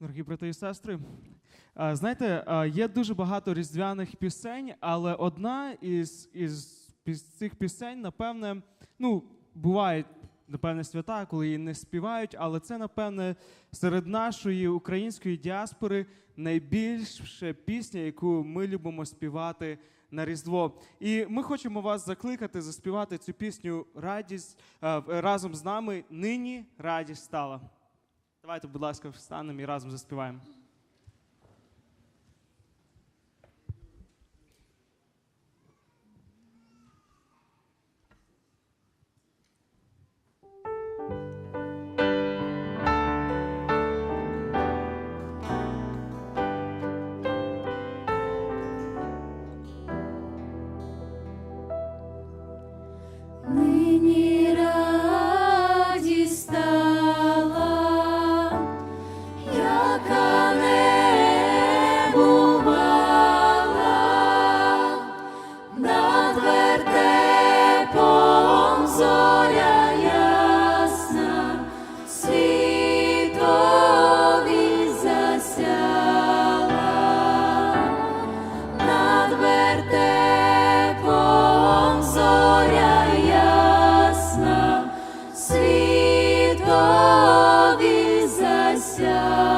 Дорогі брати і сестри, знаєте, є дуже багато різдвяних пісень, але одна із, із цих пісень, напевне, ну, бувають, напевне, свята, коли її не співають, але це, напевне, серед нашої української діаспори найбільша пісня, яку ми любимо співати на Різдво. І ми хочемо вас закликати заспівати цю пісню радість разом з нами. Нині радість стала. Давайте, будь ласка, встанемо і разом заспіваємо. 笑。